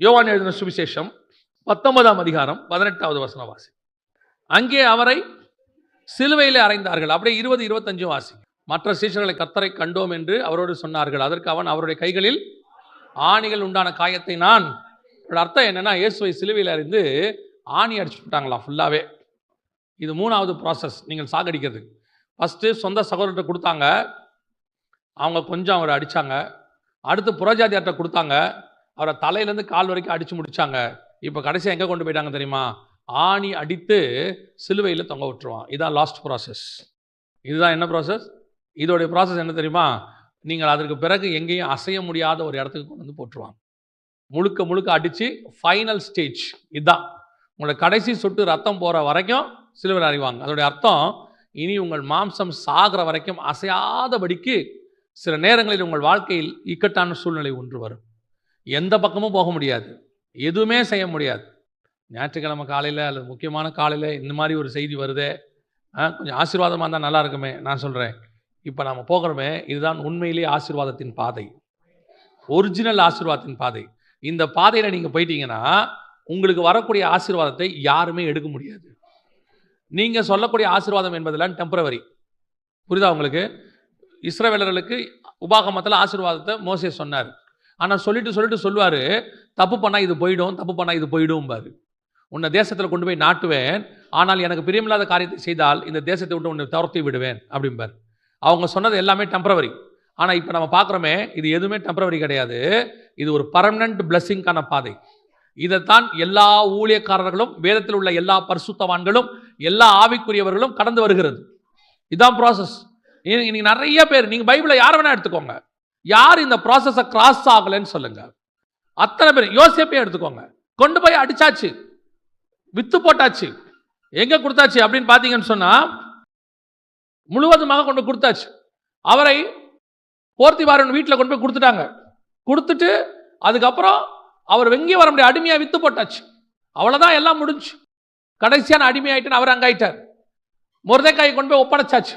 யோவான் எழுதின சுவிசேஷம் பத்தொன்பதாம் அதிகாரம் பதினெட்டாவது வசன வாசி அங்கே அவரை சிலுவையில் அறைந்தார்கள். அப்படியே இருபது இருபத்தஞ்சு வாசி மற்ற சீஷர்களை கத்தரை கண்டோம் என்று அவரோடு சொன்னார்கள். அதற்கு அவன் அவருடைய கைகளில் ஆணிகள் உண்டான காயத்தை நான் அர்த்தம் என்னென்னா இயேசுவை சிலுவையில் அறிந்து ஆணி அடிச்சு விட்டாங்களாம் ஃபுல்லாகவே இது மூணாவது ப்ராசஸ் நீங்கள் சாகடிக்கிறது. ஃபஸ்ட்டு சொந்த சகோதரர்கிட்ட கொடுத்தாங்க. அவங்க கொஞ்சம் அவரை அடித்தாங்க அடுத்து புறஜாதியார்கிட்ட கொடுத்தாங்க. அவரை தலையிலேருந்து கால் வரைக்கும் அடித்து முடிச்சாங்க. இப்போ கடைசியாக எங்கே கொண்டு போயிட்டாங்க தெரியுமா? ஆணி அடித்து சிலுவையில் தொங்க விட்டுருவான். இதுதான் லாஸ்ட் ப்ராசஸ் இதுதான் என்ன ப்ராசஸ் இதோடைய ப்ராசஸ் என்ன தெரியுமா? நீங்கள் அதற்கு பிறகு எங்கேயும் அசைய முடியாத ஒரு இடத்துக்கு கொண்டு வந்து போட்டுருவாங்க. முழுக்க முழுக்க அடித்து ஃபைனல் ஸ்டேஜ் இதுதான் உங்களோட கடைசி சொட்டு ரத்தம் போகிற வரைக்கும் சிலுவையில் அறிவாங்க அதோடைய அர்த்தம் இனி உங்கள் மாம்சம் சாகிற வரைக்கும் அசையாதபடிக்கு சில நேரங்களில் உங்கள் வாழ்க்கையில் இக்கட்டான சூழ்நிலை ஒன்று வரும். எந்த பக்கமும் போக முடியாது. எதுவுமே செய்ய முடியாது. ஞாயிற்றுக்கிழமை காலையில் அல்லது முக்கியமான காலையில் இந்த மாதிரி ஒரு செய்தி வருதே கொஞ்சம் ஆசீர்வாதமாக இருந்தால் நல்லா இருக்குமே நான் சொல்கிறேன் இப்போ நம்ம போகிறோமே இதுதான் உண்மையிலேயே ஆசீர்வாதத்தின் பாதை. ஒரிஜினல் ஆசீர்வாதத்தின் பாதை. இந்த பாதையில் நீங்கள் போயிட்டீங்கன்னா உங்களுக்கு வரக்கூடிய ஆசீர்வாதத்தை யாருமே எடுக்க முடியாது. நீங்கள் சொல்லக்கூடிய ஆசீர்வாதம் என்பதெல்லாம் டெம்பரவரி புரியுதா உங்களுக்கு? இஸ்ரவேலர்களுக்கு உபாகமத்தில் ஆசீர்வாதத்தை மோசே சொன்னார். ஆனால் சொல்லிட்டு சொல்லிட்டு சொல்லுவார் தப்பு பண்ணால் இது போயிடும் தப்பு பண்ணால் இது போயிடும் பாரு உன்னை தேசத்தில் கொண்டு போய் நாட்டுவேன் ஆனால் எனக்கு பிரியமில்லாத காரியத்தை செய்தால் இந்த தேசத்தை விட்டு உன்னை துரத்தி விடுவேன் அப்படிம்பார். அவங்க சொன்னது எல்லாமே டெம்பரவரி ஆனால் இப்போ நம்ம பார்க்குறோமே இது எதுவுமே டெம்பரவரி கிடையாது. இது ஒரு பர்மனண்ட் பிளஸ்ஸிங்கான பாதை. இதைத்தான் எல்லா ஊழியக்காரர்களும் வேதத்தில் உள்ள எல்லா பரிசுத்தவான்களும் எல்லா ஆவிக்குரியவர்களும் கடந்து வருகிறது. இதுதான் ப்ராசஸ் இன்னைக்கு நிறைய பேர் நீங்கள் பைபிளை யார் வேணால் எடுத்துக்கோங்க. யார் இந்த ப்ராசஸை கிராஸ் ஆகலைன்னு சொல்லுங்க. அத்தனை பேர் யோசிப்பையும் எடுத்துக்கோங்க. கொண்டு போய் அடிச்சாச்சு. வித்து போட்டாச்சு. எங்க கொடுத்தாச்சு அப்படின்னு பார்த்தீங்கன்னு சொன்னா முழுவதுமாக கொண்டு கொடுத்தாச்சு. அவரை போர்த்திவாரன் வீட்டில் கொண்டு போய் கொடுத்துட்டாங்க. கொடுத்துட்டு அதுக்கப்புறம் அவர் வெங்கி வர முடியாது. அடிமையாக வித்து போட்டாச்சு. அவ்வளோதான் எல்லாம் முடிஞ்சு. கடைசியான அடிமையாயிட்டுன்னு அவர் அங்காயிட்டார் முருதைக்காயை கொண்டு போய் ஒப்படைச்சாச்சு.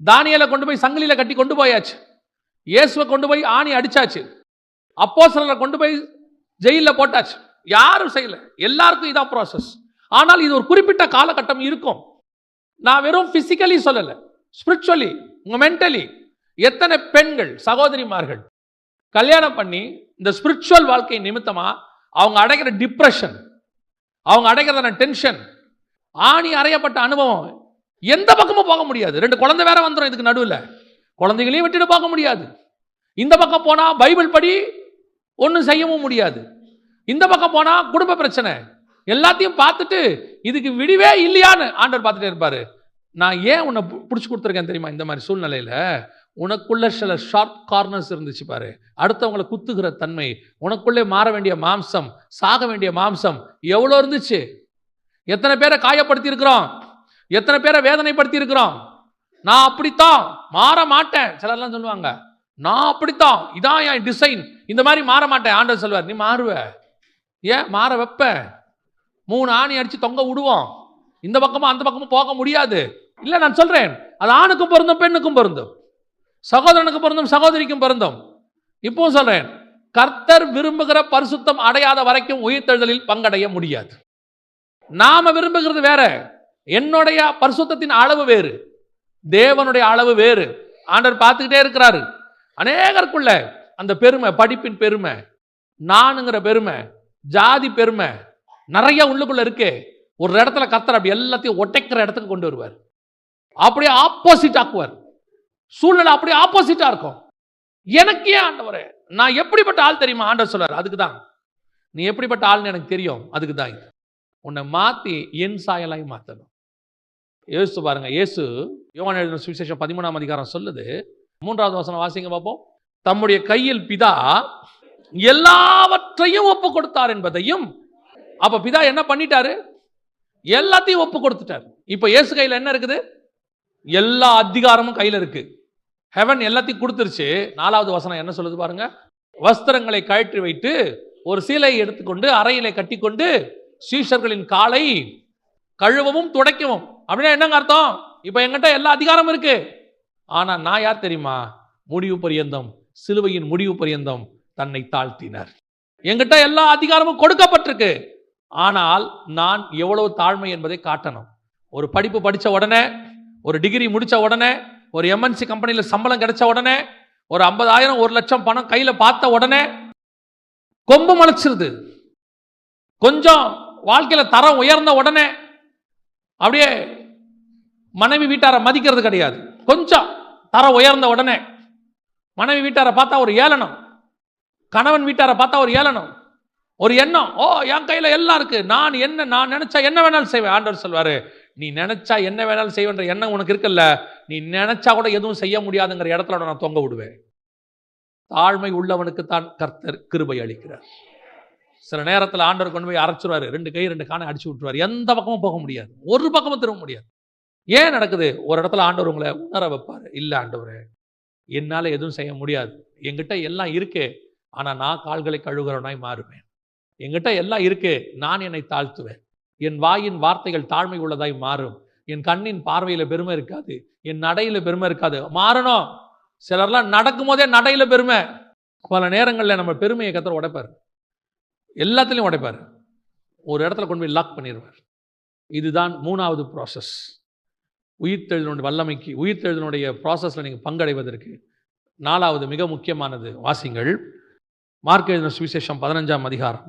தானியலை கொண்டு போய் சங்கிலியில் கட்டி கொண்டு போயாச்சு. இயேசுவை கொண்டு போய் ஆணி அடிச்சாச்சு. அப்போ கொண்டு போய் ஜெயிலில் போட்டாச்சு. யாரும் செய்யல. எல்லாருக்கும் இதான் ப்ராசஸ் ஆனால் இது ஒரு குறிப்பிட்ட காலகட்டம் இருக்கும். நான் வெறும் பிசிக்கலி சொல்லலை. ஸ்பிரிச்சுவலி உங்கள் மென்டலி எத்தனை பெண்கள் சகோதரிமார்கள் கல்யாணம் பண்ணி இந்த ஸ்பிரிச்சுவல் வாழ்க்கை நிமித்தமாக அவங்க அடைக்கிற டிப்ரெஷன் அவங்க அடைக்கிறதான டென்ஷன் ஆணி அறையப்பட்ட அனுபவம் எந்த பக்கமும் போக முடியாது. ரெண்டு குழந்தை வேற வந்துடும் இதுக்கு நடுவில். குழந்தைகளையும் விட்டுட்டு போக முடியாது. இந்த பக்கம் போனால் பைபிள் படி ஒன்றும் செய்யவும் முடியாது. இந்த பக்கம் போனால் குடும்ப பிரச்சனை. எல்லாத்தையும் பார்த்துட்டு இதுக்கு விடிவே இல்லையான்னு ஆண்டவர் பார்த்துட்டே இருப்பாரு. நான் ஏன் உன்னை பிடிச்சி கொடுத்துருக்கேன் தெரியுமா? இந்த மாதிரி சூழ்நிலையில் உனக்குள்ள சில ஷார்ப் கார்னர்ஸ் இருந்துச்சு பாரு. அடுத்தவங்களை குத்துகிற தன்மை உனக்குள்ளே மாற வேண்டிய மாம்சம் சாக வேண்டிய மாம்சம் எவ்வளோ இருந்துச்சு? எத்தனை பேரை காயப்படுத்தி இருக்கிறோம் எத்தனை பேரை வேதனைப்படுத்தி இருக்கிறோம் நான் அப்படித்தான் மாற மாட்டேன். சிலர்லாம் சொல்லுவாங்க நான் அப்படித்தான் இதான் என் டிசைன் இந்த மாதிரி மாற மாட்டேன். ஆண்டவர் சொல்வார் நீ மாறுவ. ஏன்? மாற வைப்ப. மூணு ஆணி அடிச்சு தொங்க விடுவோம். இந்த பக்கமும் அந்த பக்கமும் போக முடியாது. இல்லை நான் சொல்றேன் அது ஆணுக்கும் பொருந்தும் பெண்ணுக்கும் பொருந்தும். சகோதரனுக்கு பொருந்தும் சகோதரிக்கும் பொருந்தும். இப்பவும் சொல்றேன் கர்த்தர் விரும்புகிற பரிசுத்தம் அடையாத வரைக்கும் உயிர்த்தெழுதலில் பங்கடைய முடியாது. நாம விரும்புகிறது வேற. என்னுடைய பரிசுத்தத்தின் அளவு வேறு. தேவனுடைய அளவு வேறு. ஆண்டவர் பார்த்துக்கிட்டே இருக்கிறாரு. அநேகருக்குள்ள அந்த பெருமை படிப்பின் பெருமை நானுங்கிற பெருமை ஜாதி பெருமை நிறைய உள்ளுக்குள்ள இருக்கே. ஒரு இடத்துல கத்தர் அப்படி எல்லாத்தையும் ஒட்டைக்கிற இடத்துக்கு கொண்டு வருவார். அப்படியே ஆப்போசிட் ஆக்குவார். சூழ்நிலை அப்படியே ஆப்போசிட்டா இருக்கும். எனக்கு ஏன் ஆண்டவர்? நான் எப்படிப்பட்ட ஆள் தெரியுமா? ஆண்டவர் சொல்றாரு. அதுக்கு தான். நீ எப்படிப்பட்ட ஆள்னு எனக்கு தெரியும். அதுக்கு தான் உன்னை மாற்றி என் சாயலாய் மாற்றணும் இயேசு பாருங்க. இயேசு யோவான் எழுதின சுவிசேஷம் பதிமூணாம் அதிகாரம் சொல்லுது. மூன்றாவது வசனம் வாசிங்க பார்ப்போம் தம்முடைய கையில் பிதா எல்லாவற்றையும் ஒப்பு கொடுத்தார் என்பதையும் அப்ப பிதா என்ன பண்ணிட்டாரு? எல்லாத்தையும் ஒப்பு கொடுத்துட்டார் இப்ப இயேசு கையில் என்ன இருக்குது? எல்லா அதிகாரமும் கையில் இருக்கு. ஹெவன் எல்லாத்தையும் கொடுத்துருச்சு. நாலாவது வசனம் என்ன சொல்லுது பாருங்க? வஸ்திரங்களை கழற்றி வைத்து ஒரு சீலையை எடுத்துக்கொண்டு அறையிலே கட்டிக்கொண்டு சீஷர்களின் காலை கழுவவும் துடைக்கவும். அப்படின்னா என்னங்க அர்த்தம்? இப்போ என்கிட்ட எல்லா அதிகாரமும் இருக்கு. ஆனால் நான் யார் தெரியுமா? முடிவு பரியந்தம் சிலுவையின் முடிவு பரியந்தம் தன்னை தாழ்த்தினர். என்கிட்ட எல்லா அதிகாரமும் கொடுக்கப்பட்டிருக்கு. ஆனால் நான் எவ்வளவு தாழ்மை என்பதை காட்டணும். ஒரு படிப்பு படித்த உடனே ஒரு டிகிரி முடித்த உடனே ஒரு எம்என்சி கம்பெனியில் சம்பளம் கிடைச்ச உடனே ஒரு ஐம்பதாயிரம் ஒரு லட்சம் பணம் கையில் பார்த்த உடனே கொம்பு முளைச்சிருது. கொஞ்சம் வாழ்க்கையில் தரம் உயர்ந்த உடனே அப்படியே மனைவி வீட்டாரை மதிக்கிறது கிடையாது. கொஞ்சம் தரம் உயர்ந்த உடனே மனைவி வீட்டாரை பார்த்தா ஒரு ஏளனம். கணவன் வீட்டாரை பார்த்தா ஒரு ஏளனம். ஒரு எண்ணம். ஓ என் கையில் எல்லாம் இருக்கு. நான் என்ன நான் நினைச்சா என்ன வேணாலும் செய்வேன். ஆண்டவர் சொல்வாரு நீ நினைச்சா என்ன வேணாலும் செய்வேன்ற எண்ணம் உனக்கு இருக்குல்ல? நீ நினைச்சா கூட எதுவும் செய்ய முடியாதுங்கிற இடத்துல நான் தொங்க விடுவேன். தாழ்மை உள்ளவனுக்கு தான் கர்த்தர் கிருபை அளிக்கிறார். சில நேரத்தில் ஆண்டவர் கொண்டு போய் அரைச்சிருவாரு. ரெண்டு கை ரெண்டு காணை அடிச்சு விட்டுருவார். எந்த பக்கமும் போக முடியாது. ஒரு பக்கமும் திரும்ப முடியாது. ஏன் நடக்குது? ஒரு இடத்துல ஆண்டவர் உங்களை உணர வைப்பார். இல்லை ஆண்டவர் என்னால் எதுவும் செய்ய முடியாது. என்கிட்ட எல்லாம் இருக்கு. ஆனால் நான் கால்களை கழுகுறவனாய் மாறுவேன். என்கிட்ட எல்லாம் இருக்கு. நான் என்னை தாழ்த்துவேன். என் வாயின் வார்த்தைகள் தாழ்மை உள்ளதாய் மாறும். என் கண்ணின் பார்வையில் பெருமை இருக்காது. என் நடையில் பெருமை இருக்காது. மாறணும். சிலர்லாம் நடக்கும் போதே நடையில் பெருமை. பல நேரங்களில் நம்ம பெருமையை கத்துற உடைப்பார். எல்லாத்துலேயும் உடைப்பார். ஒரு இடத்துல கொண்டு போய் லாக் பண்ணிடுவார் இதுதான் மூணாவது ப்ராசஸ் உயிர்த்தெழுதனுடைய வல்லமைக்கு உயிர்த்தெழுதனுடைய ப்ராசஸில் நீங்கள் பங்கடைவதற்கு நாலாவது மிக முக்கியமானது வாசிங்கள். மார்க் எழுதின சுவிசேஷம் பதினஞ்சாம் அதிகாரம்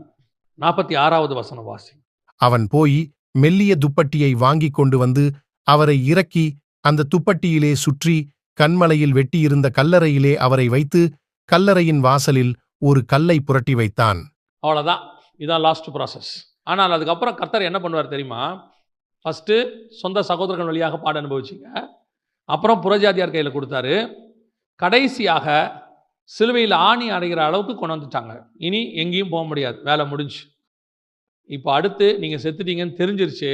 நாற்பத்தி ஆறாவது வசனம் வாசி அவன் போய் மெல்லிய துப்பட்டியை வாங்கி கொண்டு வந்து அவரை இறக்கி அந்த துப்பட்டியிலே சுற்றி கண்மலையில் வெட்டியிருந்த கல்லறையிலே அவரை வைத்து கல்லறையின் வாசலில் ஒரு கல்லை புரட்டி வைத்தான். அவ்வளோதான் இதான் லாஸ்ட் ப்ராசஸ் ஆனால் அதுக்கப்புறம் கர்த்தர் என்ன பண்ணுவார் தெரியுமா? ஃபஸ்ட்டு சொந்த சகோதரர்கள் வழியாக பாட அனுபவிச்சிங்க. அப்புறம் புறஜாதியார் கையில் கொடுத்தாரு. கடைசியாக சிலுவையில் ஆணி அடைகிற அளவுக்கு கொண்டு வந்துட்டாங்க. இனி எங்கேயும் போக முடியாது. வேலை முடிஞ்சு. இப்போ அடுத்து நீங்கள் செத்துட்டீங்கன்னு தெரிஞ்சிருச்சு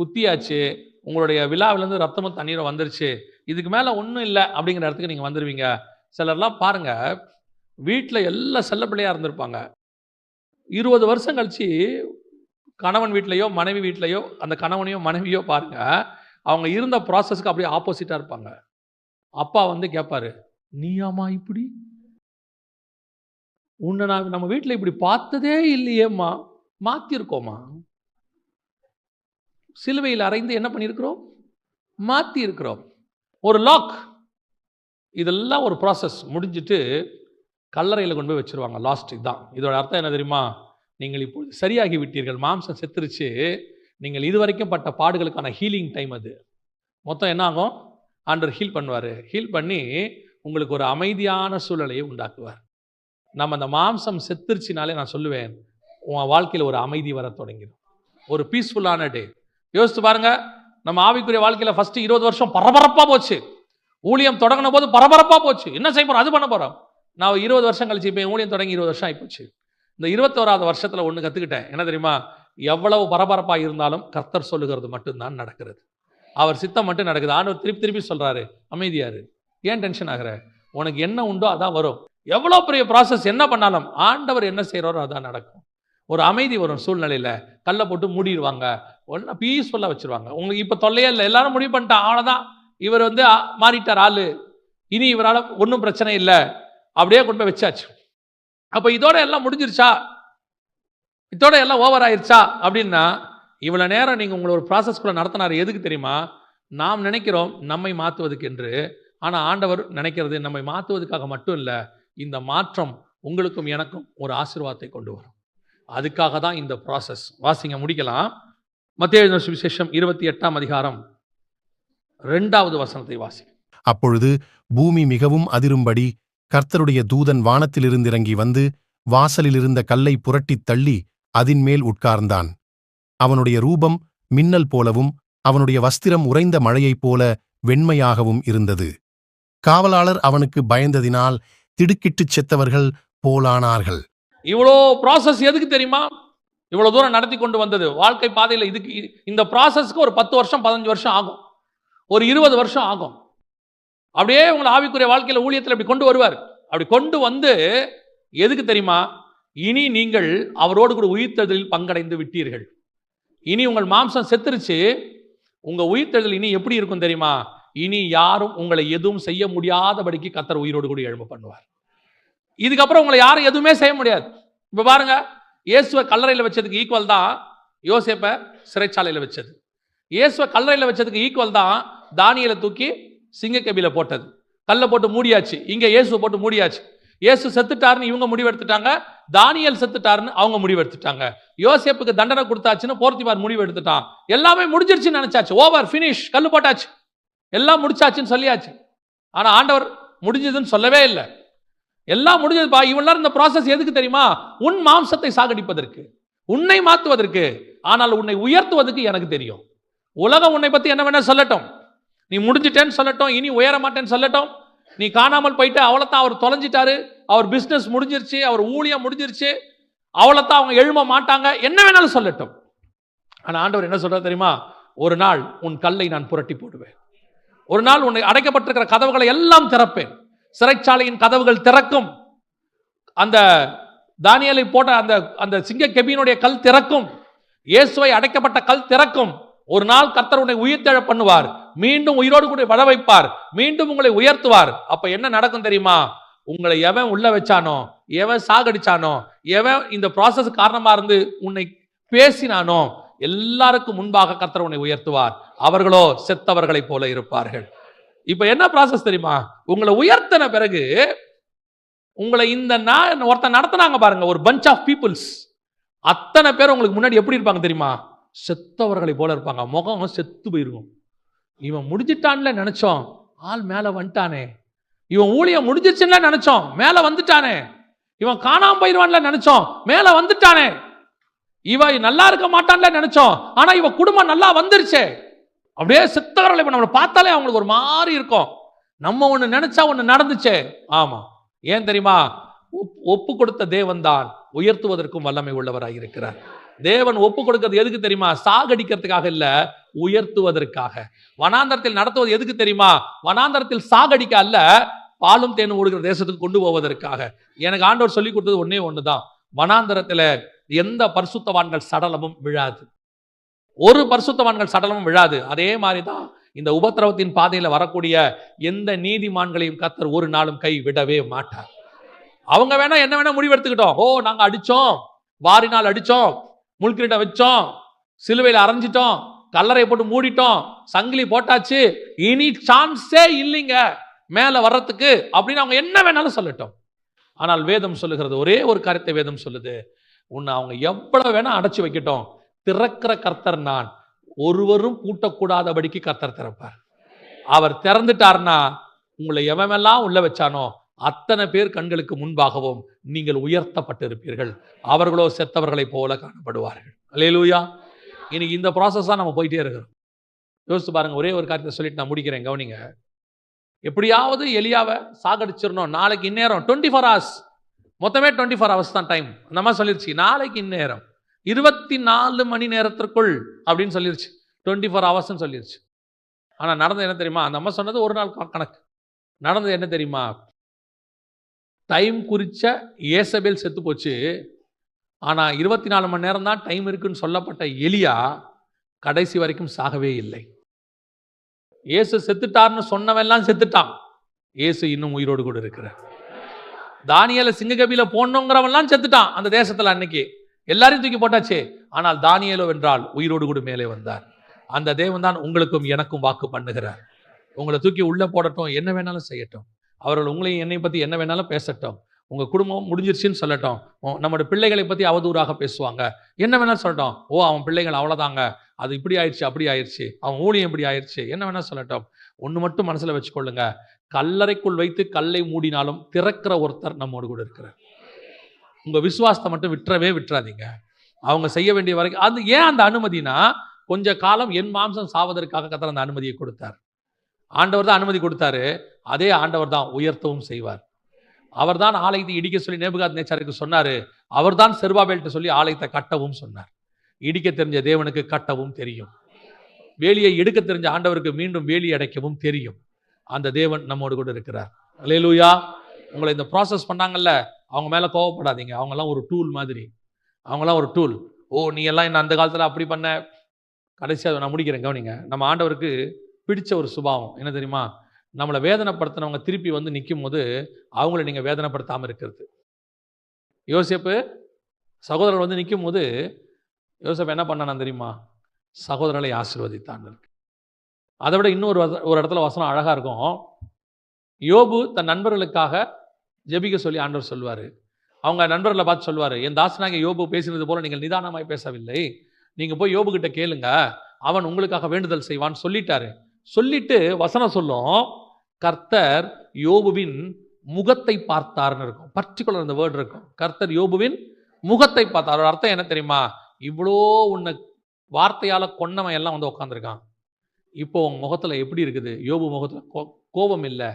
குத்தியாச்சு உங்களுடைய விழாவிலேருந்து ரத்தமும் தண்ணீரும் வந்துருச்சு. இதுக்கு மேலே ஒன்றும் இல்லை அப்படிங்கிற இடத்துக்கு நீங்கள் வந்துடுவீங்க சிலர்லாம் பாருங்கள் வீட்டில் எல்லாம் செல்ல பிள்ளையாக இருந்திருப்பாங்க. இருபது வருஷம் கழிச்சு கணவன் வீட்லேயோ மனைவி வீட்லேயோ அந்த கணவனையோ மனைவியோ பாருங்க அவங்க இருந்த ப்ராசஸ்க்கு அப்படியே ஆப்போசிட்டாக இருப்பாங்க. அப்பா வந்து கேட்பாரு நீயாம்மா இப்படி? உன்னை நான் நம்ம வீட்டில் இப்படி பார்த்ததே இல்லையேம்மா மாற்றிருக்கோமா சிலுவையில் அரைந்து என்ன பண்ணியிருக்கிறோம்? மாற்றி இருக்கிறோம் ஒரு லாக் இதெல்லாம் ஒரு ப்ராசஸ் முடிஞ்சிட்டு கல்லறையில் கொண்டு போய் வச்சிருவாங்க லாஸ்ட் இதுதான் இதோட அர்த்தம் என்ன தெரியுமா? நீங்கள் இப்பொழுது சரியாகி விட்டீர்கள் மாம்சம் செத்துருச்சு. நீங்கள் இதுவரைக்கும் பட்ட பாடுகளுக்கான ஹீலிங் டைம் அது. மொத்தம் என்ன ஆகும் ஹீல் பண்ணுவார். ஹீல் பண்ணி உங்களுக்கு ஒரு அமைதியான சூழலையை உண்டாக்குவார். நம்ம அந்த மாம்சம் செத்துருச்சினாலே நான் சொல்லுவேன் உன் வாழ்க்கையில் ஒரு அமைதி வர தொடங்கிடும் ஒரு பீஸ்ஃபுல்லான டே யோசித்து பாருங்க நம்ம ஆவிக்குரிய வாழ்க்கையில் ஃபஸ்ட்டு இருபது வருஷம் பரபரப்பாக போச்சு. ஊழியம் தொடங்கின போது பரபரப்பாக போச்சு. என்ன செய்ய போகிறோம் அது பண்ண போகிறோம் நான் இருபது வருஷம் கழிச்சு இப்போ ஊழியம் தொடங்கி இருபது வருஷம் ஆகிப்போச்சு இந்த இருபத்தோராவது வருஷத்தில் ஒன்று கற்றுக்கிட்டேன் என்ன தெரியுமா? எவ்வளவு பரபரப்பாக இருந்தாலும் கர்த்தர் சொல்லுகிறது மட்டும்தான் நடக்கிறது. அவர் சித்தம் மட்டும் நடக்குது. ஆண்டவர் திருப்பி திருப்பி சொல்கிறாரு அமைதியாரு. ஏன் டென்ஷன் ஆகுற? உனக்கு என்ன உண்டோ அதான் வரும். எவ்வளோ பெரிய ப்ராசஸ் என்ன பண்ணாலும் ஆண்டவர் என்ன செய்கிறாரோ அதான் நடக்கும். ஒரு அமைதி வரும் சூழ்நிலையில். கல்லை போட்டு மூடிடுவாங்க. ஒன்றா பீஸ்ஃபுல்லாக வச்சுருவாங்க. உங்களுக்கு இப்போ தொல்லையே இல்லை. எல்லாரும் முடிவு பண்ணிட்டான் அவ்வளோதான் இவர் வந்து மாறிட்டார் ஆள். இனி இவரால் ஒன்றும் பிரச்சனை இல்லை. அப்படியே கொண்டு போய் வச்சாச்சு. அப்போ இதோட எல்லாம் முடிஞ்சிருச்சா? இதோட எல்லாம் ஓவர் ஆயிருச்சா? அப்படின்னா இவ்வளோ நேரம் நீங்கள் உங்களை ஒரு ப்ராசஸ்குள்ளே நடத்தினார் எதுக்கு தெரியுமா? நாம் நினைக்கிறோம் நம்மை மாற்றுவதுக்கு என்று. ஆனால் ஆண்டவர் நினைக்கிறது நம்மை மாற்றுவதுக்காக மட்டும் இல்லை இந்த மாற்றம் உங்களுக்கும் எனக்கும் ஒரு ஆசீர்வாதத்தை கொண்டு வரும். அதுக்காக தான் இந்த ப்ராசஸ் வாசிங்க முடிக்கலாம். மத்திய எழுதின சுவிசேஷம் இருபத்தி எட்டாம் அதிகாரம் ரெண்டாவது வசனத்தை வாசி அப்பொழுது பூமி மிகவும் அதிரும்படி கர்த்தருடைய தூதன் வானத்திலிருந்திறங்கி வந்து வாசலிலிருந்த கல்லை புரட்டித் தள்ளி அதின்மேல் உட்கார்ந்தான். அவனுடைய ரூபம் மின்னல் போலவும் அவனுடைய வஸ்திரம் உறைந்த மழையைப் போல வெண்மையாகவும் இருந்தது. காவலாளர் அவனுக்கு பயந்ததினால் திடுக்கிட்டுச் செத்தவர்கள் போலானார்கள். இவ்வளோ ப்ராசஸ் எதுக்கு தெரியுமா? இவ்வளோ தூரம் நடத்தி கொண்டு வந்தது. வாழ்க்கை பாதையில் இதுக்கு இந்த ப்ராசஸ்க்கு ஒரு பத்து வருஷம் பதினஞ்சு வருஷம் ஆகும். ஒரு இருபது வருஷம் ஆகும். அப்படியே உங்களை ஆவிக்குரிய வாழ்க்கையில் ஊழியத்தில் அப்படி கொண்டு வருவார். அப்படி கொண்டு வந்து எதுக்கு தெரியுமா? இனி நீங்கள் அவரோடு கூட உயிர்த்தெழுதலில் பங்கடைந்து விட்டீர்கள். இனி உங்கள் மாம்சம் செத்துருச்சு. உங்கள் உயிர்த்தெழுதல் இனி எப்படி இருக்கும் தெரியுமா? இனி யாரும் உங்களை எதுவும் செய்ய முடியாதபடிக்கு கத்தர் உயிரோடு கூட எழும்ப பண்ணுவார். இதுக்கப்புறம் உங்களை யாரும் எதுவுமே செய்ய முடியாது. இப்போ பாருங்க இயேசுவை கல்லறையில் வச்சதுக்கு ஈக்குவல் தான் யோசேப்பை சிறைச்சாலையில் வச்சது. இயேசுவை கல்லறையில் வச்சதுக்கு ஈக்குவல் தான் தானியலை தூக்கி சிங்கக்கபில போட்டது. கல்லை போட்டு மூடியாச்சு. இங்க இயேசு போட்டு மூடியாச்சு. இயேசு செத்துட்டாருன்னு இவங்க முடிவெடுத்துட்டாங்க. தானியல் செத்துட்டாருன்னு அவங்க முடிவெடுத்துட்டாங்க. யோசேப்புக்கு தண்டனை கொடுத்தாச்சுன்னு போர்த்திபார் முடிவு எடுத்துட்டான் எல்லாமே முடிஞ்சிருச்சுன்னு நினைச்சாச்சு. ஓவர் ஃபினிஷ் கல் போட்டாச்சு. எல்லாம் முடிச்சாச்சுன்னு சொல்லியாச்சு. ஆனா ஆண்டவர் முடிஞ்சதுன்னு சொல்லவே இல்லை. எல்லாம் முடிஞ்சதுப்பா. இவன் இந்த ப்ராசஸ் எதுக்கு தெரியுமா? உன் மாம்சத்தை சாகடிப்பதற்கு. உன்னை மாத்துவதற்கு. ஆனால் உன்னை உயர்த்துவதற்கு எனக்கு தெரியும். உலகம் உன்னை பத்தி என்ன வேணா சொல்லட்டும். நீ முடிஞ்சிட்டேன்னு சொல்லட்டும் இனி உயர மாட்டேன்னு சொல்லட்டும். நீ காணாமல் போயிட்டு அவளைத்தான் அவர் தொலைஞ்சிட்டாரு. அவர் பிஸ்னஸ் முடிஞ்சிருச்சு அவர் ஊழியம் முடிஞ்சிருச்சு. அவளைத்தான் அவங்க எழும மாட்டாங்க. என்ன வேணாலும் சொல்லட்டும். ஆனால் ஆண்டவர் என்ன சொல்கிறார் தெரியுமா? ஒரு நாள் உன் கல்லை நான் புரட்டி போடுவேன். ஒரு நாள் உன்னை அடைக்கப்பட்டிருக்கிற கதவுகளை எல்லாம் திறப்பேன். சிறைச்சாலையின் கதவுகள் திறக்கும். அந்த தானியலை போட்ட அந்த அந்த சிங்க கெபியினுடைய கல் திறக்கும். இயேசுவை அடைக்கப்பட்ட கல் திறக்கும். ஒரு நாள் கர்த்தர் உன்னை உயிர்த்தெழ பண்ணுவார். மீண்டும் உயிரோடு கூட வர வைப்பார். மீண்டும் உங்களை உயர்த்துவார். அப்ப என்ன நடக்கும் தெரியுமா? உங்களை எவன் உள்ள வச்சானோ எவன் சாகடிச்சானோ எவன் இந்த ப்ராசஸ் காரணமா இருந்து உன்னை பேசினானோ எல்லாருக்கும் முன்பாக கர்த்தர் உன்னை உயர்த்துவார். அவர்களோ செத்தவர்களைப் போல இருப்பார்கள். இப்ப என்ன ப்ராசஸ் தெரியுமா? உங்களை உயர்த்தின பிறகு உங்களை இந்த நான் ஒருத்தன் நடத்தினாங்க பாருங்க ஒரு பஞ்ச் ஆஃப் பீப்புள்ஸ் அத்தனை பேர் உங்களுக்கு முன்னாடி எப்படி இருப்பாங்க தெரியுமா? செத்தவர்களை போல இருப்பாங்க. முகம் செத்து போயிருக்கும். இவன் முடிஞ்சிட்டான்ல நினைச்சோம். ஆள் மேல வந்துட்டானே. இவன் ஊழியம் முடிஞ்சிச்சுன்னு நினைச்சோம். மேல வந்துட்டானே. இவன் காணாம போயிடுவான்ல நினைச்சோம். மேல வந்துட்டானே. இவன் நல்லா இருக்க மாட்டான்ல நினைச்சோம். ஆனா இவன் குடும்பம் நல்லா வந்துருச்சே. அப்படியே செத்தவர்களை இப்ப நம்மளை பார்த்தாலே அவங்களுக்கு ஒரு மாதிரி இருக்கும். நம்ம ஒண்ணு நினைச்சா ஒண்ணு நடந்துச்சே. ஆமா. ஏன் தெரியுமா? ஒப்- ஒப்பு கொடுத்த தேவன் தான் உயர்த்துவதற்கும் வல்லமை உள்ளவராக இருக்கிறார் தேவன் ஒப்பு கொடுக்கிறது எதுக்கு தெரியுமா? சாகடிக்கிறதுக்காக இல்ல உயர்த்துவதற்காக. வனாந்தரத்தில் நடத்துவது எதுக்கு தெரியுமா? வனாந்தரத்தில் சாகடிக்க அல்ல பாலும் தேனும் ஓடுகிற தேசத்துக்கு கொண்டு போவதற்காக. எனக்கு ஆண்டவர் சொல்லி கொடுத்தது ஒன்னே ஒண்ணுதான். வனாந்தரத்துல எந்த பரிசுத்தவான்கள் சடலமும் விழாது. ஒரு பரிசுத்தவான்கள் சடலமும் விழாது. அதே மாதிரி தான் இந்த உபத்திரவத்தின் பாதையில வரக்கூடிய எந்த நீதிமான்களையும் கத்தர் ஒரு நாளும் கை விடவே மாட்டார். அவங்க வேணா என்ன வேணா முடிவெடுத்துக்கிட்டோம். ஓ நாங்க அடிச்சோம். வாரினால் அடிச்சோம். முள்கிரீட்டை வச்சோம் சிலுவையில் அரைஞ்சிட்டோம் கல்லறை போட்டு மூடிட்டோம் சங்கிலி போட்டாச்சு இனி சான்ஸே இல்லைங்க. மேலே வர்றதுக்கு அப்படின்னு அவங்க என்ன வேணாலும் சொல்லட்டும். ஆனால் வேதம் சொல்லுகிறது ஒரே ஒரு கருத்தை வேதம் சொல்லுது. உன்னை அவங்க எவ்வளவு வேணா அடைச்சி வைக்கட்டும். திறக்கிற கர்த்தர் நான். ஒருவரும் பூட்டக்கூடாதபடிக்கு கர்த்தர் திறப்பார். அவர் திறந்துட்டார்னா உங்களை எவமெல்லாம் உள்ள வச்சானோ அத்தனை பேர் கண்களுக்கு முன்பாகவும் நீங்கள் உயர்த்தப்பட்டிருப்பீர்கள். அவர்களோ செத்தவர்களைப் போல காணப்படுவார்கள். அலையலூயா இன்னைக்கு இந்த ப்ராசஸாக நம்ம போயிட்டே இருக்கிறோம். யோசித்து பாருங்க ஒரே ஒரு காரியத்தை சொல்லிட்டு நான் முடிக்கிறேன் கவனிங்க. எப்படியாவது எலியாவை சாகடிச்சிடணும். நாளைக்கு இந்நேரம் டுவெண்ட்டி ஃபோர் ஹவர்ஸ் மொத்தமே டுவெண்ட்டி ஃபோர் ஹவர்ஸ் தான் டைம் அந்த மாதிரி சொல்லிருச்சு. நாளைக்கு இந்நேரம். இருபத்தி நாலு மணி நேரத்திற்குள் அப்படின்னு சொல்லிருச்சு. Twenty four ஹவர்ஸ்னு சொல்லிருச்சு. ஆனால் நடந்தது என்ன தெரியுமா? அந்த அம்மா சொன்னது ஒரு நாள் கணக்கு. நடந்தது என்ன தெரியுமா? டைம் குறித்த ஏசபேல் செத்து போச்சு. ஆனால் இருபத்தி நாலு மணி நேரம் தான் டைம் இருக்குன்னு சொல்லப்பட்ட எலியா கடைசி வரைக்கும் சாகவே இல்லை. இயேசு செத்துட்டார்னு சொன்னவெல்லாம் செத்துட்டான். இயேசு இன்னும் உயிரோடு கூட இருக்கிறார். தானியலை சிங்ககபில போடணுங்கிறவெல்லாம் செத்துட்டான் அந்த தேசத்தில் அன்னைக்கு. எல்லாரையும் தூக்கி போட்டாச்சு. ஆனால் தானியலோ வென்றால் உயிரோடு கூட மேலே வந்தார். அந்த தேவன் தான் உங்களுக்கும் எனக்கும் வாக்கு பண்ணுகிறார். உங்களை தூக்கி உள்ளே போடட்டும் என்ன வேணாலும் செய்யட்டும். அவர்கள் உங்களையும் என்னை பற்றி என்ன வேணாலும் பேசட்டும். உங்கள் குடும்பம் முடிஞ்சிருச்சுன்னு சொல்லட்டும். நம்மளோட பிள்ளைகளை பற்றி அவதூறாக பேசுவாங்க. என்ன வேணாலும் சொல்லட்டும். ஓ அவன் பிள்ளைகள் அவ்வளோதாங்க அது இப்படி ஆயிடுச்சு அப்படி ஆயிடுச்சு. அவன் ஊழியம் இப்படி ஆயிடுச்சு. என்ன வேணால் சொல்லட்டும். ஒன்று மட்டும் மனசுல வச்சுக்கொள்ளுங்க. கல்லறைக்குள் வைத்து கல்லை மூடினாலும் திறக்கிற ஒருத்தர் நம்மோடு கூட இருக்கிறார். உங்க விசுவாசத்தை மட்டும் விட்டுறவே விட்டுறாதீங்க. அவங்க செய்ய வேண்டிய வரைக்கும் அது ஏன் அந்த அனுமதினா கொஞ்ச காலம் என் மாம்சம் சாவதற்காக கத்தர் அந்த அனுமதியை கொடுத்தார். ஆண்டவர் தான் அனுமதி கொடுத்தாரு. அதே ஆண்டவர் தான் உயர்த்தவும் செய்வார். அவர்தான் ஆலயத்தை இடிக்க சொல்லி நேபுகாத் நேச்சாருக்கு சொன்னார். அவர் தான் செருபாபேல்ட்ட சொல்லி ஆலயத்தை கட்டவும் சொன்னார். இடிக்க தெரிஞ்ச தேவனுக்கு கட்டவும் தெரியும். வேலியை எடுக்க தெரிஞ்ச ஆண்டவருக்கு மீண்டும் வேலி அடைக்கவும் தெரியும். அந்த தேவன் நம்மோடு கூட இருக்கிறார். அல்லேலூயா உங்களை இந்த ப்ராசஸ் பண்ணாங்கல்ல அவங்க மேலே கோவப்படாதீங்க. அவங்கெல்லாம் ஒரு டூல் மாதிரி. அவங்கெல்லாம் ஒரு டூல் ஓ நீ எல்லாம் என்ன அந்த காலத்தில் அப்படி பண்ண? கடைசியாக நான் முடிக்கிறேன் கவனிங்க. நம்ம ஆண்டவருக்கு பிடிச்ச ஒரு சுபாவம். என்ன தெரியுமா? நம்மளை வேதனைப்படுத்தினவங்க திருப்பி வந்து நிற்கும் போது அவங்கள நீங்கள் வேதனைப்படுத்தாமல் இருக்கிறது. யோசிப்பு சகோதரர் வந்து நிற்கும் போது யோசப் என்ன பண்ணான் தெரியுமா? சகோதரர்களை ஆசீர்வதித்தான் இருக்கு. அதை விட இன்னொரு ஒரு இடத்துல வசனம் அழகாக இருக்கும். யோபு தன் நண்பர்களுக்காக ஜெபிக்க சொல்லி ஆண்டவர் சொல்வார் அவங்க நண்பர்களை பார்த்து சொல்வார் என் தாசனாக யோபு பேசினது போல நீங்கள் நிதானமாய் பேசவில்லை. நீங்கள் போய் யோபு கிட்ட கேளுங்க. அவன் உங்களுக்காக வேண்டுதல் செய்வான்னு சொல்லிட்டாரு. சொல்லிட்டு வசனம் சொல்லும். கர்த்தர் யோபுவின் முகத்தை பார்த்தார்னு இருக்கும். பர்டிகுலர் அந்த வேர்டு இருக்கும். கர்த்தர் யோபுவின் முகத்தை பார்த்தார். அதோட அர்த்தம் என்ன தெரியுமா? இவ்வளோ உன்னை வார்த்தையால் கொன்னவன் எல்லாம் வந்து உட்காந்துருக்கான் இப்போ உன் முகத்தில் எப்படி இருக்குது? யோபு முகத்தில் கோ கோபம் இல்லை.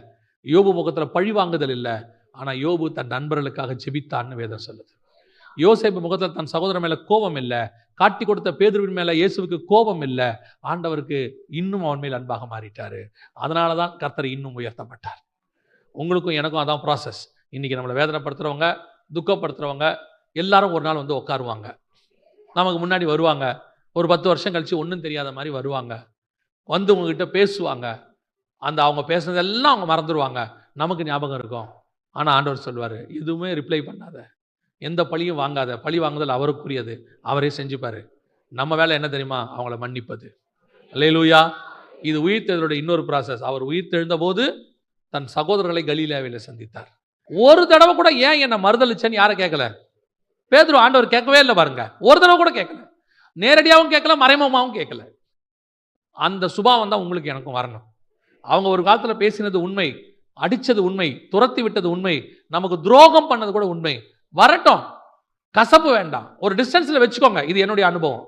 யோபு முகத்தில் பழி வாங்குதல் இல்லை. ஆனால் யோபு தன் நண்பர்களுக்காக ஜெபித்தான்னு வேதம் சொல்லுது. யோசேப்பு முகத்தில் தன் சகோதரன் மேலே கோபம் இல்லை. காட்டி கொடுத்த பேதுருவின் மேலே இயேசுவுக்கு கோபம் இல்லை. ஆண்டவருக்கு இன்னும் அவன் மேல் அன்பாக மாறிட்டார். அதனால தான் கர்த்தர் இன்னும் உயர்த்தப்பட்டார். உங்களுக்கும் எனக்கும் அதான் ப்ராசஸ் இன்றைக்கி நம்மளை வேதனைப்படுத்துகிறவங்க துக்கப்படுத்துகிறவங்க எல்லாரும் ஒரு நாள் வந்து உட்காருவாங்க. நமக்கு முன்னாடி வருவாங்க. ஒரு பத்து வருஷம் கழிச்சு ஒன்றும் தெரியாத மாதிரி வருவாங்க. வந்து உங்ககிட்ட பேசுவாங்க. அந்த அவங்க பேசுனதெல்லாம் அவங்க மறந்துடுவாங்க நமக்கு ஞாபகம் இருக்கும். ஆனால் ஆண்டவர் சொல்வார் எதுவுமே ரிப்ளை பண்ணாத. எந்த பழியும் வாங்காத பழி வாங்குதல் அவருக்குரியது. அவரே செஞ்சுப்பார். நம்ம வேலை என்ன தெரியுமா? அவங்கள மன்னிப்பது. அல்லேலூயா. இது உயிர்த்தெழுதலுடைய இன்னொரு ப்ராசஸ் அவர் உயிர்த்தெழுந்த போது தன் சகோதரர்களை கலீலாவில் சந்தித்தார். ஒரு தடவை கூட ஏன் என்னை மறுதளிச்சேன்னு யாரை கேட்கல? பேதுரு ஆண்டவர் கேட்கவே இல்லை பாருங்க. ஒரு தடவை கூட கேட்கல. நேரடியாகவும் கேட்கல மறைமுகமாகவும் கேட்கல. அந்த சுபாவம் தான் உங்களுக்கு எனக்கும் வரணும். அவங்க ஒரு காலத்தில் பேசினது உண்மை அடித்தது உண்மை துரத்தி விட்டது உண்மை நமக்கு துரோகம் பண்ணது கூட உண்மை. வரட்டும். கசப்பு வேண்டாம். ஒரு டிஸ்டன்ஸில் வச்சுக்கோங்க. இது என்னுடைய அனுபவம்.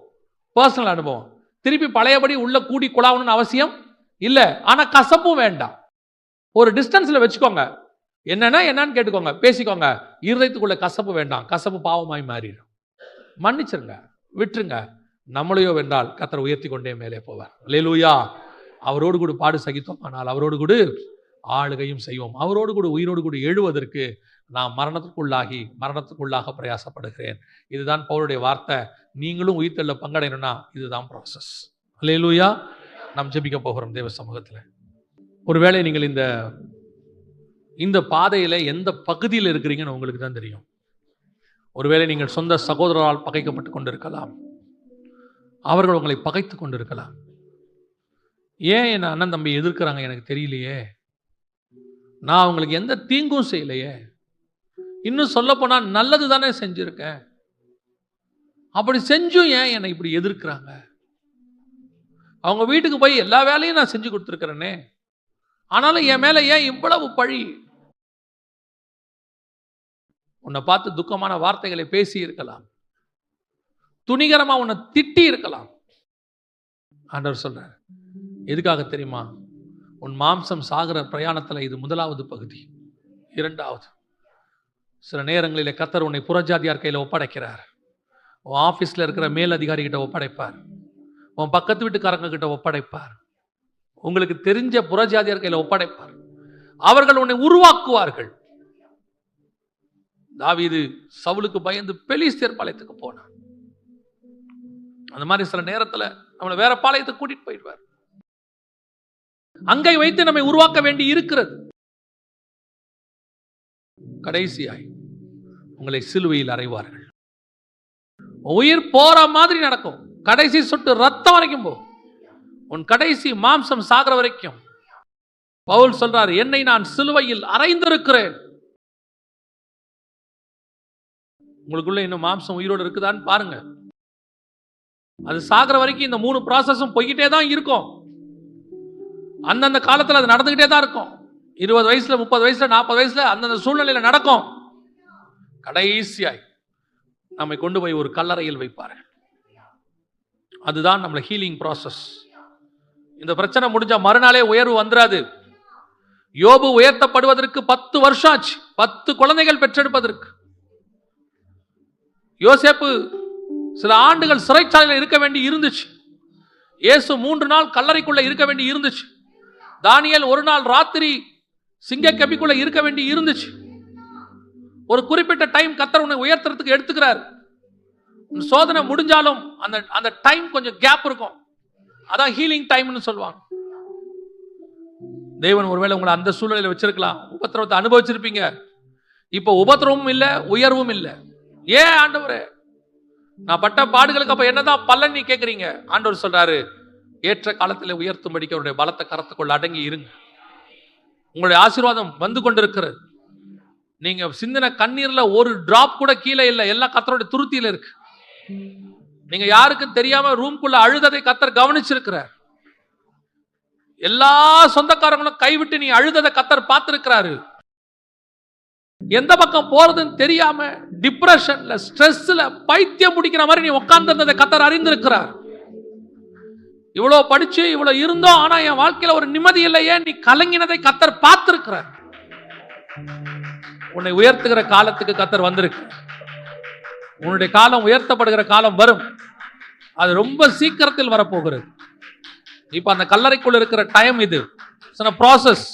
பர்சனல் அனுபவம். திருப்பி பழையபடி உள்ள கூடி குழாவணும்னு அவசியம் இல்லை. ஆனால் கசப்பும் வேண்டாம். ஒரு டிஸ்டன்ஸில் வச்சுக்கோங்க. என்னன்னா என்னன்னு கேட்டுக்கோங்க. பேசிக்கோங்க. இருதயத்துக்குள்ள கசப்பு வேண்டாம். கசப்பு பாவமாய் மாறிடும். மன்னிச்சிருங்க. விட்டுருங்க. நம்மளையோ வென்றால் கத்தரை உயர்த்தி கொண்டே மேலே போவார். லேலூயா அவரோடு கூட பாடு சகித்தோம் ஆனால் அவரோடு கூட ஆளுகையும் செய்வோம். அவரோடு கூட உயிரோடு கூட எழுவதற்கு நான் மரணத்துக்குள்ளாகி மரணத்துக்குள்ளாக பிரயாசப்படுகிறேன். இதுதான் பவுருடைய வார்த்தை. நீங்களும் உயிர்த்தெல்ல பங்கடையணும்னா இதுதான் ப்ராசஸ் லேலூயா நாம் ஜெபிக்க போகிறோம் தேவ சமூகத்தில். ஒருவேளை நீங்கள் இந்த இந்த பாதையில் எந்த பகுதியில் இருக்கிறீங்கன்னு உங்களுக்கு தான் தெரியும். ஒருவேளை நீங்கள் சொந்த சகோதரரால் பகைக்கப்பட்டு கொண்டிருக்கலாம். அவர்கள் உங்களை பகைத்து கொண்டிருக்கலாம். ஏன் என் அண்ணன் தம்பி எதிர்க்கிறாங்க எனக்கு தெரியலையே. நான் அவங்களுக்கு எந்த தீங்கும் செய்யலையே. இன்னும் சொல்லப்போனால் நல்லது தானே செஞ்சுருக்கேன். அப்படி செஞ்சும் ஏன் என்னை இப்படி எதிர்க்கிறாங்க? அவங்க வீட்டுக்கு போய் எல்லா வேலையும் நான் செஞ்சு கொடுத்துருக்குறேனே. ஆனாலும் என் மேலே ஏன் இவ்வளவு பழி? உன்னை பார்த்து துக்கமான வார்த்தைகளை பேசி இருக்கலாம். துணிகரமாக உன்னை திட்டி இருக்கலாம். ஆண்டவர் சொல்கிறார் எதுக்காக தெரியுமா? உன் மாம்சம் சாகிற பிரயாணத்தில் இது முதலாவது பகுதி. இரண்டாவது சில நேரங்களில் கத்தர் உன்னை புறஜாதியார் கையில் ஒப்படைக்கிறார். உன் ஆஃபீஸில் இருக்கிற மேல் அதிகாரி கிட்ட ஒப்படைப்பார். உன் பக்கத்து வீட்டுக்காரங்க கிட்ட ஒப்படைப்பார். உங்களுக்கு தெரிஞ்ச புறஜாதியார் கையில் ஒப்படைப்பார். அவர்கள் உன்னை உருவாக்குவார்கள். தாவிது சவுலுக்கு பயந்து பெலிஸ்தேர் பாளையத்துக்கு போனான். அந்த மாதிரி சில நேரத்துல நம்மளை வேற பாளையத்துக்கு கூட்டிட்டு போயிடுவார். அங்கே வைத்து நம்மை உருவாக்க வேண்டி இருக்கிறது. கடைசியாய் உங்களை சிலுவையில் அறைவார்கள். உயிர் போற மாதிரி நடக்கும். கடைசி சொட்டு ரத்தம் வரைக்கும் போ உன் கடைசி மாம்சம் சாகிற வரைக்கும். பவுல் சொல்றார் என்னை நான் சிலுவையில் அரைந்திருக்கிறேன் உங்களுக்குள்ள இன்னும் மாம்சம் உயிரோடு இருக்குதான்னு பாருங்க. அது சாகிற வரைக்கும் இந்த மூணு ப்ராசஸும் போய்கிட்டே தான் இருக்கும். அந்தந்த காலத்தில் அது நடந்துகிட்டே தான் இருக்கும். இருபது வயசுல முப்பது வயசுல நாற்பது வயசுல அந்தந்த சூழ்நிலையில நடக்கும். கடைசியாய் நம்மை கொண்டு போய் ஒரு கல்லறையில் வைப்பார்கள். அதுதான் நம்மளை ஹீலிங் ப்ராசஸ் இந்த பிரச்சனை முடிஞ்ச மறுநாளே உயர்வு வந்துடாது யோபு உயர்த்தப்படுவதற்கு பத்து வருஷம் ஆச்சு பத்து குழந்தைகள் பெற்றெடுப்பதற்கு. யோசேப்பு சில ஆண்டுகள் சிறைச்சாலையில் இருக்க வேண்டி இருந்துச்சு. இயேசு மூன்று நாள் கல்லறைக்குள்ள இருக்க வேண்டி இருந்துச்சு. தானியல் ஒரு நாள் ராத்திரி சிங்க கபிக்குள்ள இருக்க வேண்டி இருந்துச்சு. ஒரு குறிப்பிட்ட டைம் கத்தர் உன்னை உயர்த்துறதுக்கு எடுத்துக்கிறார். சோதனை முடிஞ்சாலும் அந்த அந்த டைம் கொஞ்சம் கேப் இருக்கும். அதான் ஹீலிங் டைம்னு சொல்லுவாங்க. தேவன் ஒருவேளை உங்களை அந்த சூழ்நிலையில் வச்சிருக்கலாம். உபத்திரவத்தை அனுபவிச்சிருப்பீங்க. இப்போ உபத்திரவமும் இல்லை உயர்வும் இல்லை. ஏன் ஆண்டவரே? நான் பட்ட பாடுகளுக்கு அப்ப என்னதான் பலன் நீ ஆண்டவர் சொல்றாரு ஏற்ற காலத்தில் உயர்த்தும்படிக்கு அவருடைய பலத்த கரத்துக்குள்ள அடங்கி இருங்க. உங்களுடைய ஆசீர்வாதம் வந்து கொண்டிருக்கிறது. நீங்க சிந்தின கண்ணீர்ல ஒரு டிராப் கூட கீழே இல்லை. எல்லாம் கத்தரோட துருத்தியில இருக்கு. நீங்க யாருக்கும் தெரியாம ரூம்குள்ள அழுததை கத்தர் கவனிச்சிருக்கிறார். எல்லா சொந்தக்காரங்களும் கைவிட்டு நீ அழுததை கத்தர் பார்த்திருக்கிறாரு. எந்த பக்கம் போறதுன்னு தெரியாம டிப்ரெஷன்ல ஸ்ட்ரெஸ்ல பைத்தியம் பிடிக்கிற மாதிரி நீ உட்கார்ந்திருந்ததை கத்தர் அறிந்திருக்கிறார். இவ்வளவு படிச்சு இவ்வளவு இருந்தோம் ஆனா என் வாழ்க்கையில ஒரு நிம்மதி இல்லையே நீ கலங்கினதை கத்தர் பார்த்துருக்கிறார். உன்னை உயர்த்துகிற காலத்துக்கு கத்தர் வந்திருக்கு. உன்னுடைய காலம் உயர்த்தப்படுகிற காலம் வரும். அது ரொம்ப சீக்கிரத்தில் வரப்போகிறது. இப்ப அந்த கல்லறைக்குள்ள இருக்கிற டைம் இது. ப்ராசஸ்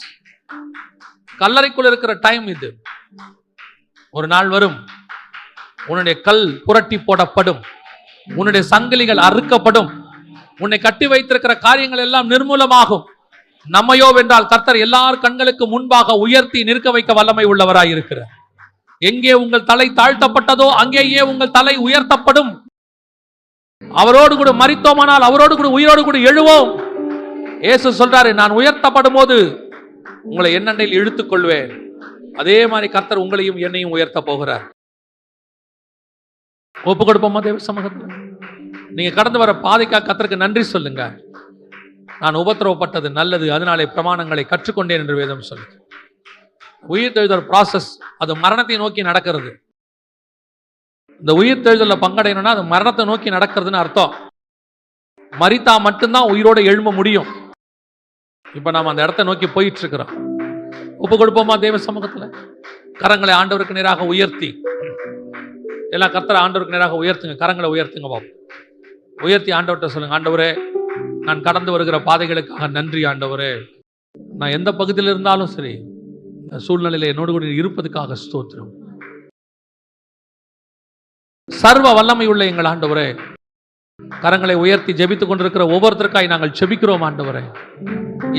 கல்லறைக்குள்ள இருக்கிற டைம் இது. ஒரு நாள் வரும். உன்னுடைய கல் புரட்டி போடப்படும். உன்னுடைய சங்கிலிகள் அறுக்கப்படும். உன்னை கட்டி வைத்திருக்கிற காரியங்கள் எல்லாம் நிர்மூலமாகும். நம்மையோ வென்றால் கர்த்தர் எல்லார் கண்களுக்கு முன்பாக உயர்த்தி நிற்க வைக்க வல்லமை உள்ளவராய் இருக்கிறார் எங்கே உங்கள் தலை தாழ்த்தப்பட்டதோ அங்கேயே உங்கள் தலை உயர்த்தப்படும். அவரோடு கூட மறித்தோமானால் அவரோடு கூட உயிரோடு கூட எழுவோம். இயேசு சொல்றாரு நான் உயர்த்தப்படும் போது உங்களை என்னண்டையில் இழுத்துக் கொள்வேன். அதே மாதிரி கர்த்தர் உங்களையும் என்னையும் உயர்த்த போகிறார். ஒப்பு கொடுப்போமா தேவ சமூகத்தில்? நீங்க கடந்து வர பாதைக்காக கத்தருக்கு நன்றி சொல்லுங்க. நான் உபத்திரவப்பட்டது நல்லது அதனாலே பிரமாணங்களை கற்றுக்கொண்டேன் என்று வேதம் சொல்லு உயிர் தெழுதல் ப்ராசஸ் அது மரணத்தை நோக்கி நடக்கிறது. இந்த உயிர் தெழுதலில் பங்கடையணும்னா அது மரணத்தை நோக்கி நடக்கிறதுன்னு அர்த்தம். மரித்தா மட்டும்தான் உயிரோட எழும்ப முடியும். இப்போ நாம் அந்த இடத்த நோக்கி போயிட்டு இருக்கிறோம் ஒப்பு கொடுப்போமா தேவ சமூகத்தில்? கரங்களை ஆண்டவருக்கு நேராக உயர்த்தி. எல்லா கர்த்தரை ஆண்டவருக்கு நேராக உயர்த்துங்க கரங்களை உயர்த்துங்க பாப்போம். உயர்த்தி ஆண்டவர்கிட்ட சொல்லுங்க. ஆண்டவரே நான் கடந்து வருகிற பாதைகளுக்காக நன்றி ஆண்டவரே. நான் எந்த பகுதியில் இருந்தாலும் சரி இந்த சூழ்நிலையில என்னோடு கூட இருப்பதுக்காக ஸ்தோத்திரம். சர்வ வல்லமை உள்ள எங்கள் ஆண்டவரே கரங்களை உயர்த்தி ஜெபித்துக் கொண்டிருக்கிற ஒவ்வொருத்தருக்காய் நாங்கள் ஜெபிக்கிறோம் ஆண்டவரே.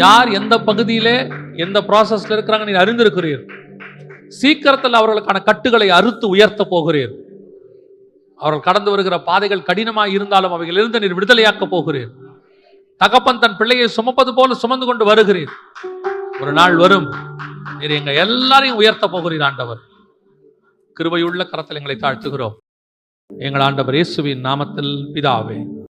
யார் எந்த பகுதியிலே எந்த ப்ராசஸ்ல இருக்கிறாங்க நீ அறிந்திருக்கிறீர். சீக்கிரத்தில் அவர்களுக்கான கட்டுகளை அறுத்து உயர்த்த போகிறீர். அவர்கள் கடந்து வருகிற பாதைகள் கடினமாக இருந்தாலும் அவைகளிலிருந்து நீர் விடுதலையாக்க போகிறீர். தகப்பன் தன் பிள்ளையை சுமப்பது போல சுமந்து கொண்டு வருகிறீர். ஒரு நாள் வரும் நீர் எங்க எல்லாரையும் உயர்த்த போகிறீர் ஆண்டவர். கிருபையுள்ள கரத்தில் எங்களை தாழ்த்துகிறோம். எங்கள் ஆண்டவர் இயேசுவின் நாமத்தில் பிதாவே